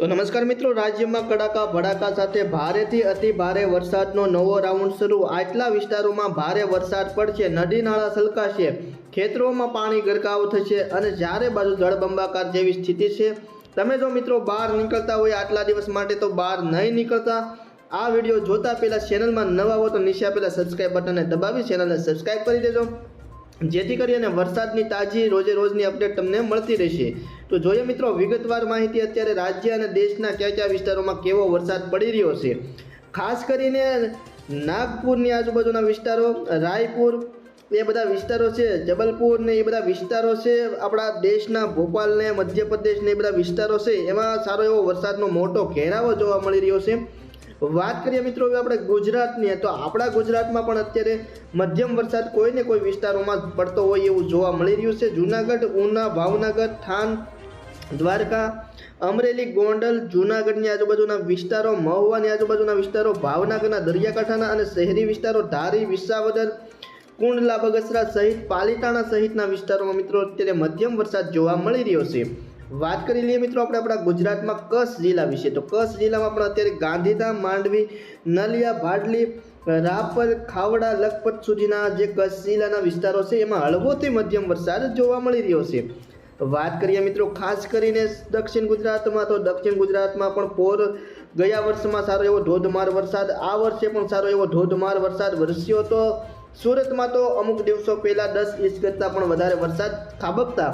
તો નમસ્કાર મિત્રો, રાજ્યમાં કડાકા, ભડાકા સાથે ભારેથી અતિ ભારે વરસાદનો નવો રાઉન્ડ શરૂ. આટલા વિસ્તારોમાં ભારે વરસાદ પડશે, નદી નાળા સલકાશે ખેતરોમાં પાણી ગરકાવ થશે અને ચારે બાજુ જળબંબાકાર જેવી સ્થિતિ છે. તમે જો મિત્રો બહાર નીકળતા હોય આટલા દિવસ માટે તો બહાર નહીં નીકળતા. આ વીડિયો જોતા પહેલાં ચેનલમાં નવા હો તો નીચે પહેલાં સબસ્ક્રાઈબ બટનને દબાવી, ચેનલને સબસ્ક્રાઈબ કરી દેજો. જેથી કરીને વરસાદની તાજી રોજે રોજની અપડેટ તમને મળતી રહેશે. તો જોઈએ મિત્રો, વિગતવાર માહિતી અત્યારે રાજ્ય અને દેશના કયા કયા વિસ્તારોમાં કેવો વરસાદ પડી રહ્યો છે. ખાસ કરીને નાગપુરની આજુબાજુના વિસ્તારો, રાયપુર, એ બધા વિસ્તારો છે, જબલપુર ને એ બધા વિસ્તારો છે, આપણા દેશના ભોપાલ ને મધ્યપ્રદેશ ને એ બધા વિસ્તારો છે, એમાં સારો એવો વરસાદનો મોટો ઘેરાવો જોવા મળી રહ્યો છે. વાત કરીએ મિત્રો હવે આપણે ગુજરાતની, તો આપણા ગુજરાતમાં પણ અત્યારે મધ્યમ વરસાદ કોઈ ને કોઈ વિસ્તારોમાં પડતો હોય એવું જોવા મળી રહ્યું છે. જુનાગઢ, ઉના, ભાવનગર, થાન દ્વારકા, અમરેલી, ગોંડલ, જુનાગઢની આજુબાજુના વિસ્તારો, મહુવાની આજુબાજુના વિસ્તારો, ભાવનગરના દરિયાકાંઠાના અને શહેરી વિસ્તારો, ધારી, વિસાવદર, કુંડલા, બગસરા સહિત પાલીતાણા સહિતના વિસ્તારોમાં મિત્રો અત્યારે મધ્યમ વરસાદ જોવા મળી રહ્યો છે. વાત કરી લઈએ મિત્રો આપણે આપણા ગુજરાતમાં કચ્છ જિલ્લા વિશે. તો કચ્છ જિલ્લામાં પણ અત્યારે ગાંધીધામ, માંડવી, નલિયા ભાડલી રાપર, ખાવડા, લખપત સુધીના જે કચ્છ જિલ્લાના વિસ્તારો છે, એમાં હળવોથી મધ્યમ વરસાદ જોવા મળી રહ્યો છે. વાત કરીએ મિત્રો, ખાસ કરીને દક્ષિણ ગુજરાતમાં તો દક્ષિણ ગુજરાતમાં પણ પોર ગયા વર્ષમાં સારો એવો ધોધમાર વરસાદ, આ વર્ષે પણ સારો એવો ધોધમાર વરસાદ વરસ્યો તો સુરતમાં તો અમુક દિવસો પહેલાં દસ ઇંચ કરતાં પણ વધારે વરસાદ ખાબકતા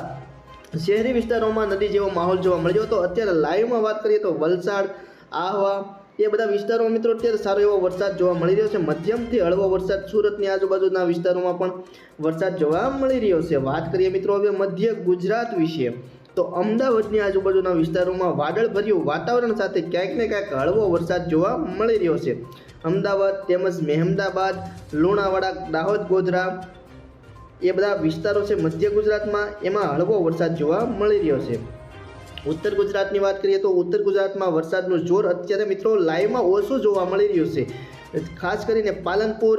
શહેરી વિસ્તારોમાં નદી જેવો માહોલ જોવા મળ્યો હતો. અત્યારે લાઈવમાં વાત કરીએ તો વલસાડ, આહવા એ બધા વિસ્તારોમાં મિત્રો અત્યારે સારો એવો વરસાદ જોવા મળી રહ્યો છે. મધ્યમથી હળવો વરસાદ સુરતની આજુબાજુના વિસ્તારોમાં પણ વરસાદ જોવા મળી રહ્યો છે. વાત કરીએ મિત્રો હવે મધ્ય ગુજરાત વિશે, તો અમદાવાદની આજુબાજુના વિસ્તારોમાં વાદળભર્યું વાતાવરણ સાથે ક્યાંક ને ક્યાંક હળવો વરસાદ જોવા મળી રહ્યો છે. અમદાવાદ તેમજ મહેમદાબાદ, લુણાવાડા, દાહોદ, ગોધરા એ બધા વિસ્તારો છે મધ્ય ગુજરાતમાં, એમાં હળવો વરસાદ જોવા મળી રહ્યો છે. ઉત્તર ગુજરાતની વાત કરીએ તો ઉત્તર ગુજરાતમાં વરસાદનું જોર અત્યારે મિત્રો લાઈવમાં ઓછું જોવા મળી રહ્યું છે. ખાસ કરીને પાલનપુર,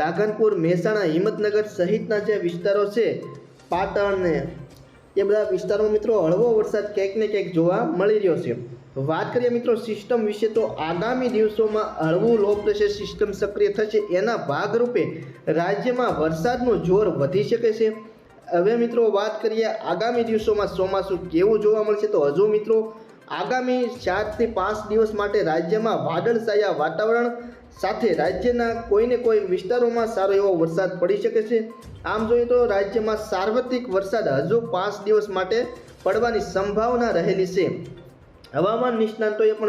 રાધનપુર, મહેસાણા, હિંમતનગર સહિતના જે વિસ્તારો છે, પાટણ ને એ બધા વિસ્તારોમાં મિત્રો હળવો વરસાદ ક્યાંક ને ક્યાંક જોવા મળી રહ્યો છે. વાત કરીએ મિત્રો સિસ્ટમ વિશે તો આગામી દિવસોમાં હળવું લો પ્રેશર સિસ્ટમ સક્રિય થશે એના ભાગરૂપે રાજ્યમાં વરસાદનું જોર વધી શકે છે. હવે મિત્રો વાત કરીએ આગામી દિવસોમાં ચોમાસું કેવું જોવા મળશે? તો હજુ મિત્રો આગામી ચારથી પાંચ દિવસ માટે રાજ્યમાં વાદળછાયા વાતાવરણ સાથે રાજ્યના કોઈને કોઈ વિસ્તારોમાં સારો એવો વરસાદ પડી શકે છે? આમ જોઈએ તો રાજ્યમાં સાર્વત્રિક વરસાદ હજુ પાંચ દિવસ માટે પડવાની સંભાવના રહેલી છે. હવામાન નિષ્ણાંતોએ પણ